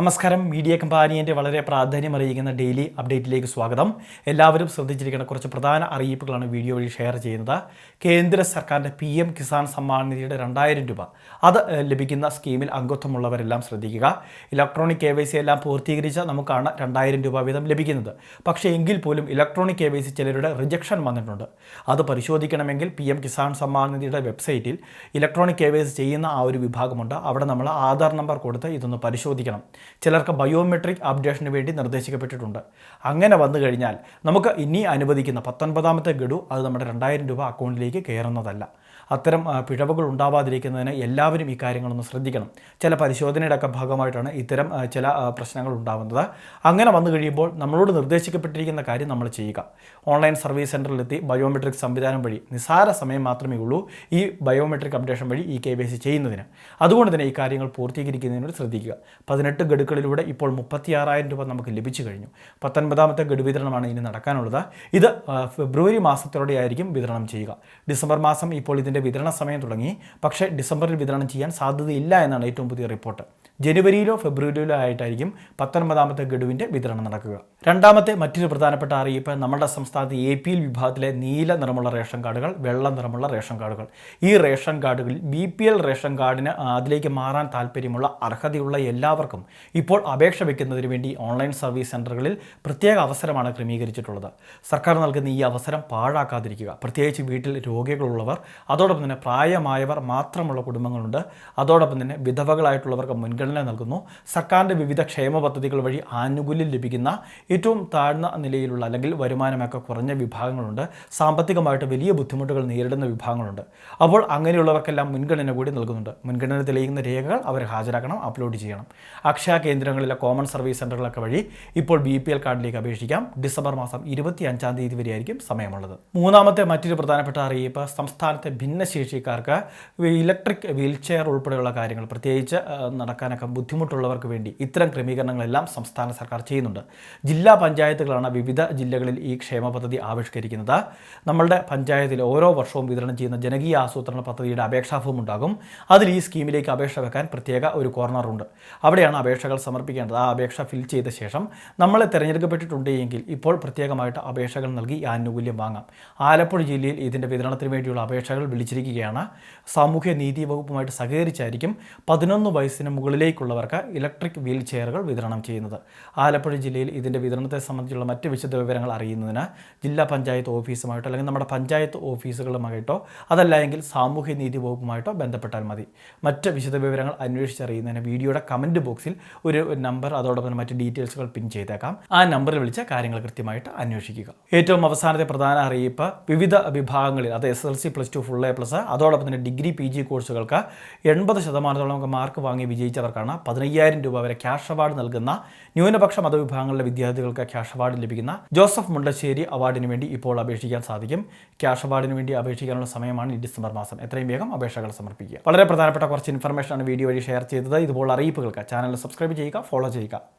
നമസ്കാരം. മീഡിയ കമ്പാനിയന്റെ വളരെ പ്രാധാന്യം അറിയിക്കുന്ന ഡെയിലി അപ്ഡേറ്റിലേക്ക് സ്വാഗതം. എല്ലാവരും ശ്രദ്ധിച്ചിരിക്കുന്ന കുറച്ച് പ്രധാന അറിയിപ്പുകളാണ് വീഡിയോ വഴി ഷെയർ ചെയ്യുന്നത്. കേന്ദ്ര സർക്കാരിന്റെ പി എം കിസാൻ സമ്മാൻ നിധിയുടെ രണ്ടായിരം രൂപ. അത് ലഭിക്കുന്ന സ്കീമിൽ അംഗത്വമുള്ളവരെല്ലാം ശ്രദ്ധിക്കുക. ഇലക്ട്രോണിക് കെ വൈ സി എല്ലാം പൂർത്തീകരിച്ച നമുക്കാണ് രണ്ടായിരം രൂപ വീതം ലഭിക്കുന്നത്. പക്ഷേ എങ്കിൽ പോലും ഇലക്ട്രോണിക് കെ വൈ സി ചിലരുടെ റിജക്ഷൻ വന്നിട്ടുണ്ട്. അത് പരിശോധിക്കണമെങ്കിൽ പി എം കിസാൻ സമ്മാൻ നിധിയുടെ വെബ്സൈറ്റിൽ ഇലക്ട്രോണിക് കെ വൈ സി ചെയ്യുന്ന ആ ഒരു വിഭാഗമുണ്ട്. അവിടെ നമ്മൾ ആധാർ നമ്പർ കൊടുത്ത് ഇതൊന്ന് പരിശോധിക്കണം. ചിലർക്ക് ബയോമെട്രിക് അപ്ഡേഷന് വേണ്ടി നിർദ്ദേശിക്കപ്പെട്ടിട്ടുണ്ട്. അങ്ങനെ വന്നു കഴിഞ്ഞാൽ നമുക്ക് ഇനി അനുവദിക്കുന്ന പത്തൊൻപതാമത്തെ ഗഡു അത് നമ്മുടെ രണ്ടായിരം രൂപ അക്കൗണ്ടിലേക്ക് കയറുന്നതല്ല. അത്തരം പിഴവുകൾ ഉണ്ടാവാതിരിക്കുന്നതിന് എല്ലാവരും ഈ കാര്യങ്ങളൊന്ന് ശ്രദ്ധിക്കണം. ചില പരിശോധനയുടെ ഒക്കെ ഭാഗമായിട്ടാണ് ഇത്തരം ചില പ്രശ്നങ്ങൾ ഉണ്ടാകുന്നത് അങ്ങനെ വന്നു കഴിയുമ്പോൾ നമ്മളോട് നിർദ്ദേശിക്കപ്പെട്ടിരിക്കുന്ന കാര്യം നമ്മൾ ചെയ്യുക. ഓൺലൈൻ സർവീസ് സെന്ററിലെത്തി ബയോമെട്രിക് സംവിധാനം വഴി നിസാര സമയം മാത്രമേ ഉള്ളൂ ഈ ബയോമെട്രിക് അപ്ഡേഷൻ വഴി ഈ കെ ചെയ്യുന്നതിന്. അതുകൊണ്ട് തന്നെ ഈ കാര്യങ്ങൾ പൂർത്തീകരിക്കുന്നതിനോട് ശ്രദ്ധിക്കുക. പതിനെട്ട് ഗഡുക്കളിലൂടെ ഇപ്പോൾ മുപ്പത്തിയാറായിരം രൂപ നമുക്ക് ലഭിച്ചു കഴിഞ്ഞു. പത്തൊൻപതാമത്തെ ഗഡു വിതരണമാണ് ഇനി നടക്കാനുള്ളത്. ഇത് ഫെബ്രുവരി മാസത്തോടെ ആയിരിക്കും വിതരണം ചെയ്യുക. ഡിസംബർ മാസം ഇപ്പോൾ ഇതിന്റെ വിതരണ സമയം തുടങ്ങി. പക്ഷേ ഡിസംബറിൽ വിതരണം ചെയ്യാൻ സാധ്യതയില്ല എന്നാണ് ഏറ്റവും പുതിയ റിപ്പോർട്ട്. ജനുവരിയിലോ ഫെബ്രുവരിയിലോ ആയിട്ടായിരിക്കും പത്തൊൻപതാമത്തെ ഗഡുവിന്റെ വിതരണം നടക്കുക. രണ്ടാമത്തെ മറ്റൊരു പ്രധാനപ്പെട്ട അറിയിപ്പ് നമ്മുടെ സംസ്ഥാനത്ത് എ പി എൽ വിഭാഗത്തിലെ നീല നിറമുള്ള റേഷൻ കാർഡുകൾ വെള്ള നിറമുള്ള റേഷൻ കാർഡുകൾ. ഈ റേഷൻ കാർഡുകളിൽ ബി പി എൽ റേഷൻ കാർഡിന് അതിലേക്ക് മാറാൻ താല്പര്യമുള്ള അർഹതയുള്ള എല്ലാവർക്കും ഇപ്പോൾ അപേക്ഷ വയ്ക്കുന്നതിന് വേണ്ടി ഓൺലൈൻ സർവീസ് സെന്ററുകളിൽ പ്രത്യേക അവസരമാണ് ക്രമീകരിച്ചിട്ടുള്ളത്. സർക്കാർ നൽകുന്ന ഈ അവസരം പാഴാക്കാതിരിക്കുക. പ്രത്യേകിച്ച് വീട്ടിൽ രോഗികളുള്ളവർ അതോടൊപ്പം തന്നെ പ്രായമായവർ മാത്രമുള്ള കുടുംബങ്ങളുണ്ട്. അതോടൊപ്പം തന്നെ വിധവകളായിട്ടുള്ളവർക്ക് മുൻഗണന നൽകുന്നു. സർക്കാരിന്റെ വിവിധ ക്ഷേമ പദ്ധതികൾ വഴി ആനുകൂല്യം ലഭിക്കുന്ന ഏറ്റവും താഴ്ന്ന നിലയിലുള്ള അല്ലെങ്കിൽ വരുമാനമൊക്കെ കുറഞ്ഞ വിഭാഗങ്ങളുണ്ട്. സാമ്പത്തികമായിട്ട് വലിയ ബുദ്ധിമുട്ടുകൾ നേരിടുന്ന വിഭാഗങ്ങളുണ്ട്. അപ്പോൾ അങ്ങനെയുള്ളവർക്കെല്ലാം മുൻഗണന കൂടി നൽകുന്നുണ്ട്. മുൻഗണന തെളിയിക്കുന്ന രേഖകൾ അവർ ഹാജരാക്കണം അപ്ലോഡ് ചെയ്യണം. അക്ഷയ കേന്ദ്രങ്ങളിലെ കോമൺ സർവീസ് സെന്ററുകളൊക്കെ വഴി ഇപ്പോൾ ബി പി എൽ കാർഡിലേക്ക് അപേക്ഷിക്കാം. ഡിസംബർ മാസം ഇരുപത്തി അഞ്ചാം തീയതി വരെയായിരിക്കും സമയമുള്ളത്. മൂന്നാമത്തെ മറ്റൊരു പ്രധാനപ്പെട്ട അറിയിപ്പ് സംസ്ഥാനത്തെ ഭിന്നശേഷിക്കാർക്ക് ഇലക്ട്രിക് വീൽ ചെയർ ഉൾപ്പെടെയുള്ള കാര്യങ്ങൾ പ്രത്യേകിച്ച് ആ, നടക്കാനൊക്കെ ബുദ്ധിമുട്ടുള്ളവർക്ക് വേണ്ടി ഇത്തരം ക്രമീകരണങ്ങളെല്ലാം സംസ്ഥാന സർക്കാർ ചെയ്യുന്നുണ്ട്. ജില്ലാ പഞ്ചായത്തുകളാണ് വിവിധ ജില്ലകളിൽ ഈ ക്ഷേമ പദ്ധതി ആവിഷ്കരിക്കുന്നത്. നമ്മളുടെ പഞ്ചായത്തിൽ ഓരോ വർഷവും വിതരണം ചെയ്യുന്ന ജനകീയ ആസൂത്രണ പദ്ധതിയുടെ അപേക്ഷാ ഫോം ഉണ്ടാകും. അതിൽ ഈ സ്കീമിലേക്ക് അപേക്ഷ വെക്കാൻ പ്രത്യേക ഒരു കോർണറുണ്ട് അവിടെയാണ് അപേക്ഷകൾ സമർപ്പിക്കേണ്ടത്. ആ അപേക്ഷ ഫിൽ ചെയ്ത ശേഷം നമ്മളെ തിരഞ്ഞെടുക്കപ്പെട്ടിട്ടുണ്ടെങ്കിൽ ഇപ്പോൾ പ്രത്യേകമായിട്ട് അപേക്ഷകൾ നൽകി ആനുകൂല്യം വാങ്ങാം. ആലപ്പുഴ ജില്ലയിൽ ഇതിന്റെ വിതരണത്തിന് വേണ്ടിയുള്ള അപേക്ഷകൾ വിളിച്ചിരിക്കുകയാണ്. സാമൂഹ്യ നീതി വകുപ്പുമായിട്ട് സഹകരിച്ചായിരിക്കും പതിനൊന്ന് വയസ്സിന് മുകളിലേക്കുള്ളവർക്ക് ഇലക്ട്രിക് വീൽ ചെയറുകൾ വിതരണം ചെയ്യുന്നത്. ആലപ്പുഴ ജില്ലയിൽ ഇതിന്റെ വിതരണത്തെ സംബന്ധിച്ചുള്ള മറ്റ് വിശദ വിവരങ്ങൾ അറിയുന്നതിന് ജില്ലാ പഞ്ചായത്ത് ഓഫീസുമായിട്ടോ അല്ലെങ്കിൽ നമ്മുടെ പഞ്ചായത്ത് ഓഫീസുകളുമായിട്ടോ അതല്ല എങ്കിൽ സാമൂഹ്യ നീതി വകുപ്പുമായിട്ടോ ബന്ധപ്പെട്ടാൽ മതി. മറ്റ് വിശദ വിവരങ്ങൾ അന്വേഷിച്ചറിയുന്നതിന് വീഡിയോയുടെ കമന്റ് ബോക്സിൽ ഒരു നമ്പർ അതോടൊപ്പം മറ്റ് ഡീറ്റെയിൽസുകൾ പിൻ ചെയ്തേക്കാം. ആ നമ്പറിൽ വിളിച്ച് കാര്യങ്ങൾ കൃത്യമായിട്ട് അന്വേഷിക്കുക. ഏറ്റവും അവസാനത്തെ പ്രധാന അറിയിപ്പ് വിവിധ വിഭാഗങ്ങളിൽ അത് S L C plus two full A plus അതോടൊപ്പം തന്നെ ഡിഗ്രി പി ജി കോഴ്സുകൾക്ക് എൺപത് ശതമാനത്തോളം മാർക്ക് വാങ്ങി വിജയിച്ചവർക്കാണ് പതിനയ്യായിരം രൂപ വരെ ക്യാഷ് അവാർഡ് നൽകുന്ന ന്യൂനപക്ഷ മതവിഭാഗങ്ങളിലെ വിദ്യാർത്ഥികൾക്ക് ക്യാഷ് അവാർഡ് ലഭിക്കുന്ന ജോസഫ് മുണ്ടശ്ശേരി അവാർഡിന് വേണ്ടി ഇപ്പോൾ അപേക്ഷിക്കാൻ സാധിക്കും. ക്യാഷ് അവാർഡിന് വേണ്ടി അപേക്ഷിക്കാനുള്ള സമയമാണ് ഈ ഡിസംബർ മാസം. എത്രയും വേഗം അപേക്ഷകൾ സമർപ്പിക്കുക. വളരെ പ്രധാനപ്പെട്ട കുറച്ച് ഇൻഫർമേഷൻ ആണ് വീഡിയോ വഴി ഷെയർ ചെയ്തത്. ഇതുപോലുള്ള അറിയിപ്പുകൾക്ക് ചാനൽ സബ്സ്ക്രൈബ് ചെയ്യുക ഫോളോ ചെയ്യുക.